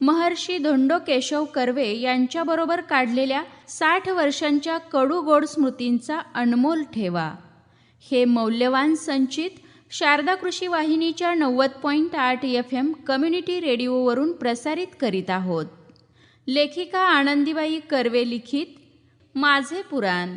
महर्षी धोंडो केशव कर्वे यांच्याबरोबर काढलेल्या साठ वर्षांच्या कडू गोड स्मृतींचा अनमोल ठेवा. हे मौल्यवान संचित शारदा कृषी वाहिनीच्या नव्वद पॉईंट आठ एफ एम कम्युनिटी रेडिओवरून प्रसारित करीत आहोत. लेखिका आनंदीबाई कर्वे लिखित माझे पुराण.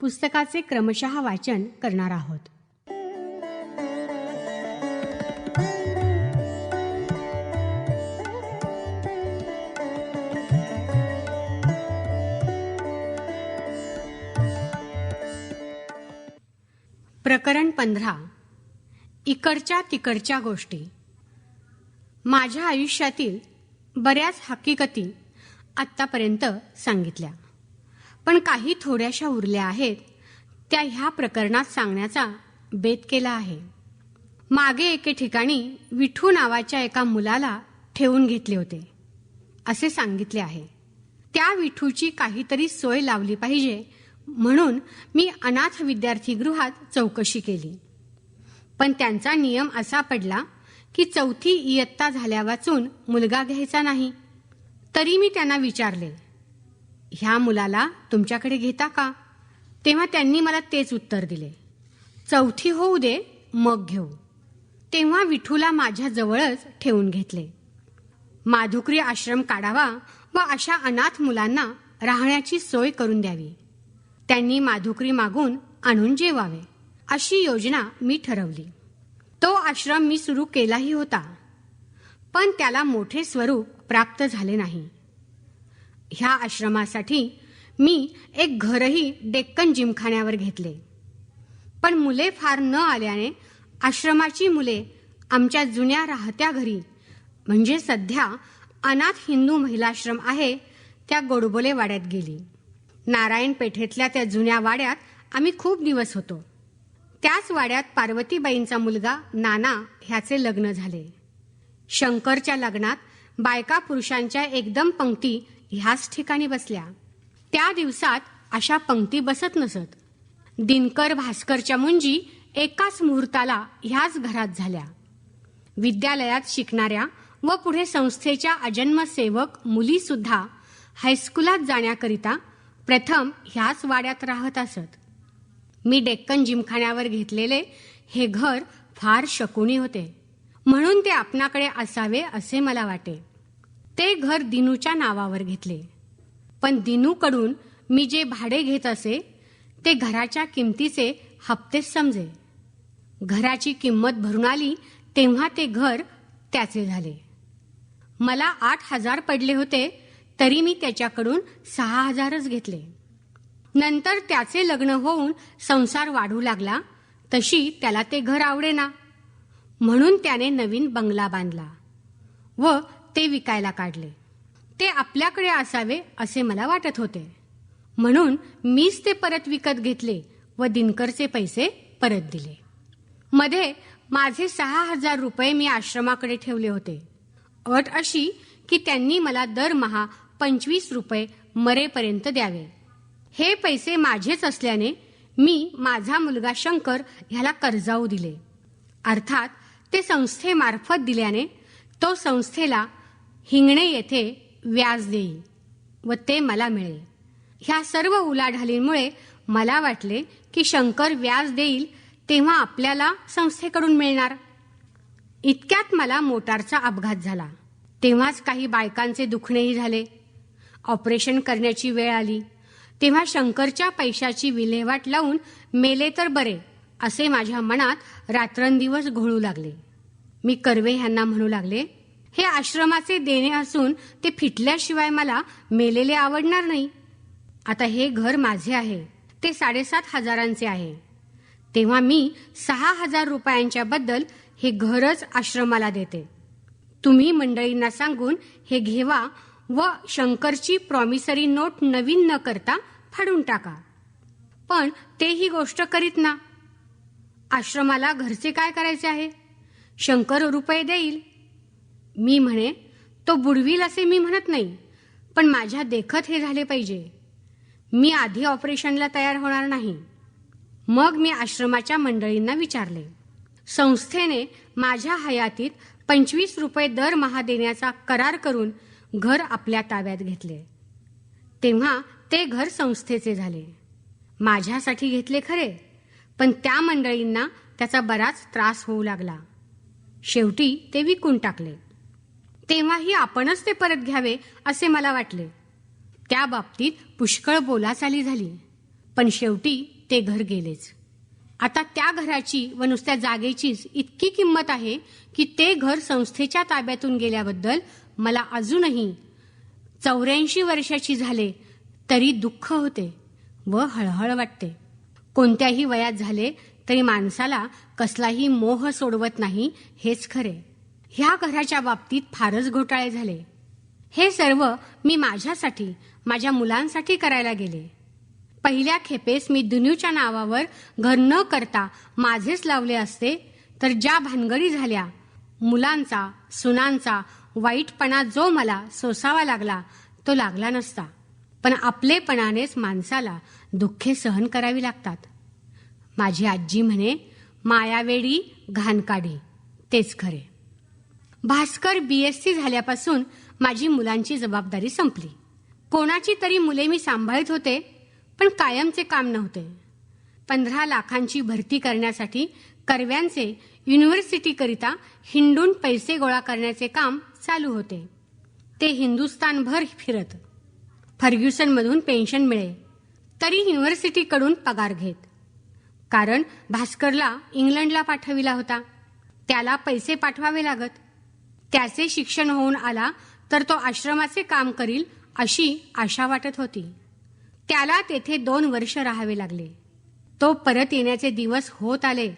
पुस्तकाचे क्रमशः वाचन करणार आहोत. प्रकरण पंधरा. इकडच्या तिकडच्या गोष्टी. माझ्या आयुष्यातील बऱ्याच हकीकती आत्तापर्यंत सांगितल्या. पण काही थोड्याशा उरल्या आहेत. त्या ह्या प्रकरणात सांगण्याचा बेत केला आहे. मागे एके ठिकाणी विठू नावाच्या एका मुलाला ठेवून घेतले होते. असे सांगितले आहे. त्या विठूची काहीतरी सोय लावली पाहिजे म्हणून मी अनाथ विद्यार्थीगृहात चौकशी केली. पण त्यांचा नियम असा पडला की चौथी इयत्ता झाल्या वाचून मुलगा घ्यायचा नाही. तरी मी त्यांना विचारले ह्या मुलाला तुमच्याकडे घेता का? तेव्हा त्यांनी मला तेच उत्तर दिले. चौथी होऊ दे मग घेऊ. तेव्हा विठूला माझ्या जवळच ठेवून घेतले. माधुकरी आश्रम काढावा व अशा अनाथ मुलांना राहण्याची सोय करून द्यावी. त्यांनी माधुकरी मागून आणून जेवावे अशी योजना मी ठरवली. तो आश्रम मी सुरू केलाही होता पण त्याला मोठे स्वरूप प्राप्त झाले नाही. ह्या आश्रमासाठी मी एक घरही डेक्कन जिमखान्यावर घेतले. पण मुले फार न आल्याने आश्रमाची मुले आमच्या जुन्या राहत्या घरी म्हणजे सध्या अनाथ हिंदू महिलाश्रम आहे त्या गोडबोले वाड्यात गेली. नारायण पेठेतल्या त्या जुन्या वाड्यात आम्ही खूप दिवस होतो. त्याच वाड्यात पार्वतीबाईंचा मुलगा नाना ह्याचे लग्न झाले. शंकरच्या लग्नात बायका पुरुषांच्या एकदम पंक्ती ह्याच ठिकाणी बसल्या. त्या दिवसात अशा पंक्ती बसत नसत. दिनकर भास्करच्या मुंजी एकाच मुहूर्ताला ह्याच घरात झाल्या. विद्यालयात शिकणाऱ्या व पुढे संस्थेच्या अजन्म सेवक मुली सुद्धा हायस्कुलात जाण्याकरिता प्रथम ह्याच वाड्यात राहत असत. मी डेक्कन जिमखान्यावर घेतलेले हे घर फार शकुनी होते. म्हणून ते आपणाकडे असावे असे मला वाटे. ते घर दिनूच्या नावावर घेतले. पण दिनूकडून मी जे भाडे घेत असे ते घराच्या किमतीचे हप्तेच समजे. घराची किंमत भरून आली तेव्हा ते घर त्याचे झाले. मला आठ हजार पडले होते तरी मी त्याच्याकडून सहा हजारच घेतले. नंतर त्याचे लग्न होऊन संसार वाढू लागला तशी त्याला ते घर आवडेना. म्हणून त्याने नवीन बंगला बांधला व ते विकायला काढले. ते आपल्याकडे असावे असे मला वाटत होते. म्हणून मीच ते परत विकत घेतले व दिनकरचे पैसे परत दिले. मध्ये माझे सहा हजार रुपये मी आश्रमाकडे ठेवले होते. अट अशी की त्यांनी मला दरमहा पंचवीस रुपये मरेपर्यंत द्यावे. हे पैसे माझेच असल्याने मी माझा मुलगा शंकर ह्याला कर्जाऊ दिले. अर्थात ते संस्थेमार्फत दिल्याने तो संस्थेला हिंगणे येथे व्याज देईल व ते मला मिळेल. ह्या सर्व उलाढालींमुळे मला वाटले की शंकर व्याज देईल तेव्हा आपल्याला संस्थेकडून मिळणार. इतक्यात मला मोटारचा अपघात झाला. तेव्हाच काही बायकांचे दुखणेही झाले. ऑपरेशन करण्याची वेळ आली. तेव्हा शंकरच्या पैशाची विल्हेवाट लावून मेले तर बरे असे माझ्या मनात रात्रंदिवस घोळू लागले. मी कर्वे ह्यांना म्हणू लागले हे आश्रमाचे देणे असून ते फिटल्याशिवाय मला मेलेले आवडणार नाही. आता हे घर माझे आहे. ते साडेसात हजारांचे आहे. तेव्हा मी सहा हजार रुपयांच्या बद्दल हे घरच आश्रमाला देते. तुम्ही मंडळींना सांगून हे घेवा व शंकरची प्रॉमिसरी नोट नवीन न करता फाडून टाका. पण ते ही गोष्ट करीत ना. आश्रमाला घरचे काय करायचे आहे? शंकर रुपये देईल. मी म्हणे तो बुडवील असे मी म्हणत नाही पण माझ्या देखत हे झाले पाहिजे. मी आधी ऑपरेशनला तयार होणार नाही. मग मी आश्रमाच्या मंडळींना विचारले. संस्थेने माझ्या हयातीत पंचवीस रुपये दरमहा देण्याचा करार करून घर आपल्या ताब्यात घेतले. तेव्हा ते घर संस्थेचे झाले. माझ्यासाठी घेतले खरे पण त्या मंडळींना त्याचा बराच त्रास होऊ लागला. शेवटी ते विकून टाकले. तेव्हाही आपणच ते परत घ्यावे असे मला वाटले. त्या बाबतीत पुष्कळ बोलाचाली झाली. पण शेवटी ते घर गेलेच. आता त्या घराची व नुसत्या जागेचीच इतकी किंमत आहे की ते घर संस्थेच्या ताब्यातून गेल्याबद्दल मला अजूनही चौऱ्याऐंशी वर्षाची झाले तरी दुःख होते व हळहळ वाटते. कोणत्याही वयात झाले तरी माणसाला कसलाही मोह सोडवत नाही हेच खरे. ह्या घराच्या बाबतीत फारच घोटाळे झाले. हे सर्व मी माझ्यासाठी माझ्या मुलांसाठी करायला गेले. पहिल्या खेपेस मी दुन्यूच्या नावावर घर न करता माझेच लावले असते तर ज्या भानगडी झाल्या मुलांचा सुनांचा वाईटपणा जो मला सोसावा लागला तो लागला नसता. पण आपलेपणानेच माणसाला दुःखे सहन करावी लागतात. माझी आजी म्हणे मायावेडी घाणकाढी तेच खरे. भास्कर बीएससी झाल्यापासून माझी मुलांची जबाबदारी संपली. कोणाची तरी मुले मी सांभाळत होते पण कायमचे काम नव्हते. पंधरा लाखांची भरती करण्यासाठी कर्व्यांचे युनिव्हर्सिटीकरिता हिंडून पैसे गोळा करण्याचे काम चालू होते. ते हिंदुस्थानभर फिरत फर्ग्युसनमधून पेन्शन मिळे तरी युनिव्हर्सिटीकडून पगार घेत. कारण भास्करला इंग्लंडला पाठविला होता. त्याला पैसे पाठवावे लागत. त्याचे शिक्षण होऊन आला तर तो आश्रमाचे काम करील अशी आशा वाटत होती. त्याला तेथे दोन वर्ष राहावे लागले. तो परत येण्याचे दिवस होत आले.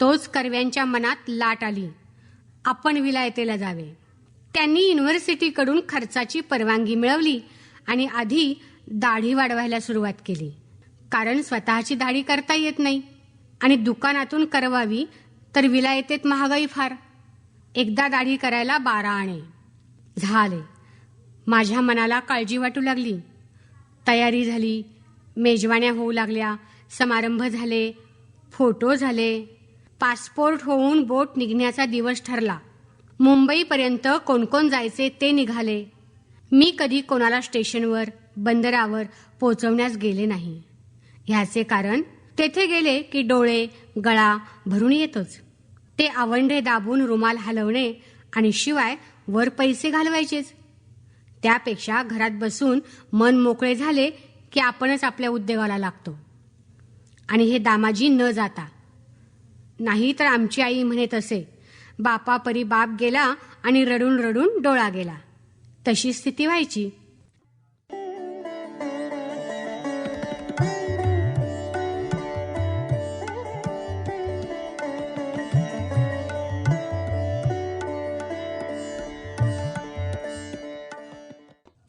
तोच कर्व्यांच्या मनात लाट आली. आपण विलायतेला जावे. त्यांनी युनिव्हर्सिटीकडून खर्चाची परवानगी मिळवली आणि आधी दाढी वाढवायला सुरुवात केली. कारण स्वतःची दाढी करता येत नाही आणि दुकानातून करवावी तर विलायतेत महागाई फार. एकदा दाढी करायला बारा आणे. झाले. माझ्या मनाला काळजी वाटू लागली. तयारी झाली. मेजवान्या होऊ लागल्या. समारंभ झाले. फोटो झाले. पासपोर्ट होऊन बोट निघण्याचा दिवस ठरला. मुंबईपर्यंत कोण कोण जायचे ते निघाले. मी कधी कोणाला स्टेशनवर बंदरावर पोचवण्यास गेले नाही. ह्याचे कारण तेथे गेले की डोळे गळा भरून येतोच. ते आवंढे दाबून रुमाल हलवणे आणि शिवाय वर पैसे घालवायचेच. त्यापेक्षा घरात बसून मन मोकळे झाले की आपणच आपल्या उद्योगाला लागतो. आणि हे दामाजी न जाता. नाही तर आमची आई म्हणत असे बापा परी बाप गेला आणि रडून रडून डोळा गेला. तशी स्थिती व्हायची.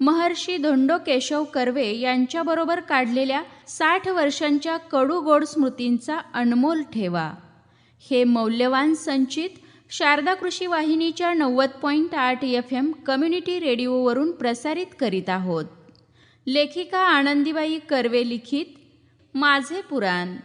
महर्षी धोंडो केशव कर्वे यांच्याबरोबर काढलेल्या साठ वर्षांच्या कडू गोड स्मृतींचा अनमोल ठेवा. हे मौल्यवान संचित शारदा कृषी वाहिनीच्या नव्वद पॉईंट आठ एफ एम कम्युनिटी रेडिओवरून प्रसारित करीत आहोत. लेखिका आनंदीबाई कर्वे लिखित माझे पुराण.